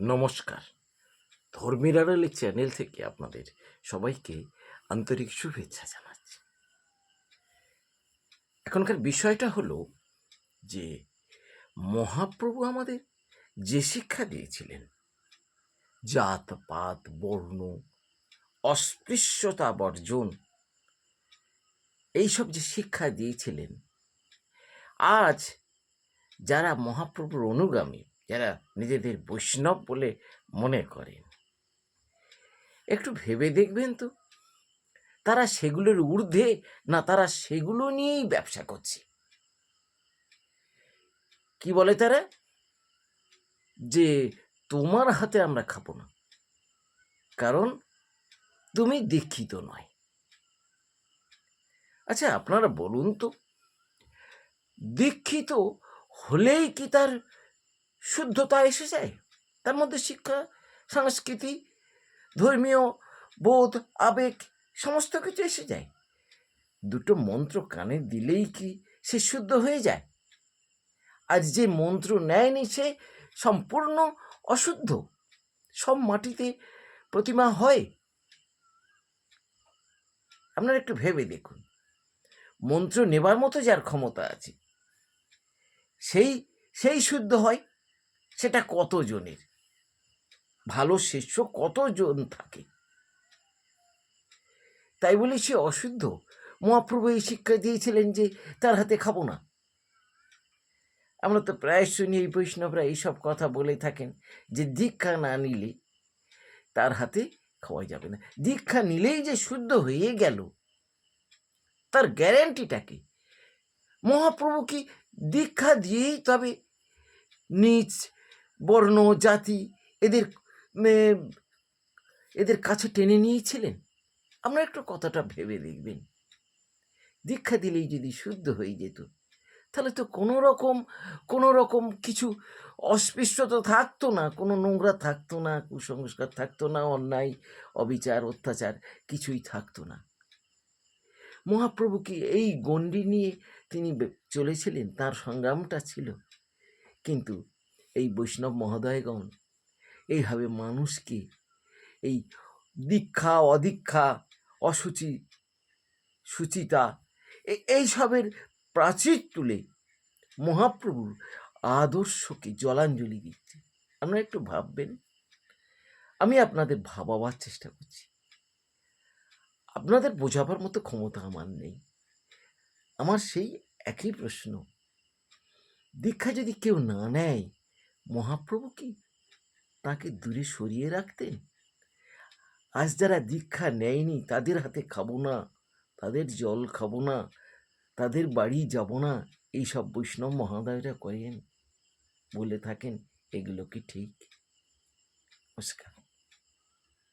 নমস্কার। ধর্মের আড়ালে চ্যানেল থেকে আপনাদের সবাইকে আন্তরিক শুভেচ্ছা জানাচ্ছি। এখনকার বিষয়টা হলো যে, মহাপ্রভু আমাদের যে শিক্ষা দিয়েছিলেন জাত পাত বর্ণ, অস্পৃশ্যতা বর্জন, এইসব যে শিক্ষা দিয়েছিলেন, আজ যারা মহাপ্রভুর অনুগামী যারা নিজেদের বৈষ্ণব বলে মনে করেন। একটু ভেবে দেখবেন তো, তারা সেগুলোর ঊর্ধ্বে না তারা সেগুলো নিয়েই ব্যবসা করছে। কি বলে তারা? যে তোমার হাতে আমরা খাব না, কারণ তুমি দীক্ষিত নয়। আচ্ছা আপনারা বলুন তো, দীক্ষিত হলেই কি তার শুদ্ধতা এসে যায়। তার মধ্যে শিক্ষা, সংস্কৃতি, ধর্মীয়, বোধ, আবেগ, সমস্ত কিছু এসে যায়। দুটো মন্ত্র কানে দিলেই কি সে শুদ্ধ হয়ে যায়? আজ যে মন্ত্র নেয়নি সে সম্পূর্ণ অশুদ্ধ। সব মাটিতে প্রতিমা হয়। আপনারা একটু ভেবে দেখুন। মন্ত্র নেবার মতো যার ক্ষমতা আছে, সেই সেই শুদ্ধ হয়। সেটা কতজনের? ভালো শিষ্য কতজন থাকে? তাই বলে সে অশুদ্ধ। মহাপ্রভু এই শিক্ষা দিয়েছিলেন যে তার হাতে খাব না। আমরা তো প্রায় শুনি এই বৈষ্ণবরা এইসব কথা বলে থাকেন যে দীক্ষা না নিলে তার হাতে খাওয়া যাবে না। দীক্ষা নিলেই যে শুদ্ধ হয়ে গেল, তার গ্যারেন্টিটা কি? মহাপ্রভু কি দীক্ষা দিয়েই তবে নিচ বর্ণ, জাতি এদের এদের কাছে টেনে নিয়েছিলেন। আমরা একটু কথাটা ভেবে দেখবেন। দীক্ষা দিলেই যদি শুদ্ধ হয়ে যেত, তাহলে তো কোনো রকম কোনো রকম কিছু অস্পৃশ্যতা থাকতো না, কোনো নোংরা থাকতো না, কুসংস্কার থাকতো না, অন্যায়, অবিচার, অত্যাচার কিছুই থাকতো না। মহাপ্রভু কি এই গণ্ডি নিয়ে তিনি চলেছিলেন? তার সংগ্রামটা ছিল। কিন্তু এই বৈষ্ণব মহোদয়গণ, এইভাবে মানুষকে এই দীক্ষা, অদীক্ষা অসুচি সুচিতা এইসবের প্রাচীর তুলে মহাপ্রভুর আদর্শকে জলাঞ্জলি দিচ্ছে। আপনারা একটু ভাববেন, আমি আপনাদের ভাবাবার চেষ্টা করছি। আপনাদের বোঝাবার মতো ক্ষমতা আমার নেই। আমার সেই একই প্রশ্ন, দীক্ষা যদি কেউ না নেয় মহাপ্রভু কি তাকে দূরে সরিয়ে রাখতেন? আজ যারা দীক্ষা নেয়নি, তাদের হাতে খাব না, তাদের জল খাব না, তাদের বাড়ি যাব না, এইসব বৈষ্ণব মহাদয়রা করেন, বলে থাকেন, এগুলো কি ঠিক? নমস্কার।